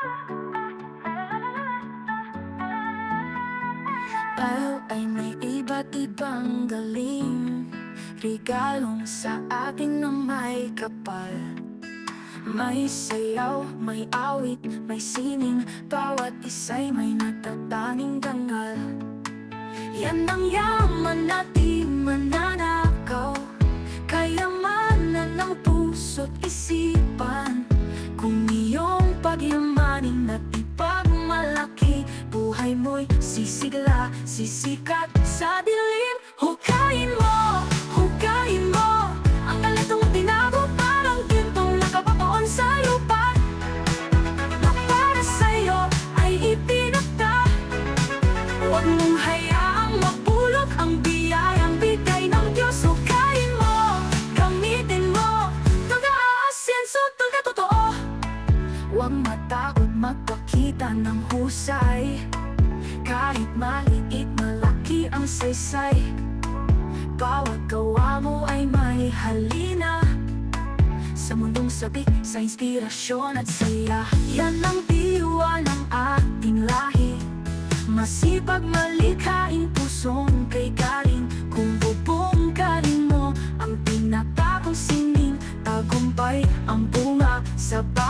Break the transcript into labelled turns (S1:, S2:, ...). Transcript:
S1: Araw ay may iba't ibang galing Regalong sa atin na may kapal. May sayaw, may awit, may sining Bawat isa'y may natatanging dangal Yan ang yaman na Mo'y sisigla, sisikat sa dilim. Hukayin mo, hukayin mo Ang galitong tinago parang gintong nakabaon sa lupa. Na para sa'yo ay ipinakta Huwag mong hayaang mapulok ang biyayang bigay ng Diyos. Hukayin mo, gamitin mo Tag-aasenso, taga-totoo Huwag matakot magpakita ng husay maliit, malaki ang saysay. Bawat gawa mo ay may halina. Sa mundong sabik, sa inspirasyon at saya. Yan ang diwa ng ating lahi. Masipag malikhain pusong kay galing Kung bubungkalin mo ang tinatakong sining Tagumpay ang bunga sa bawat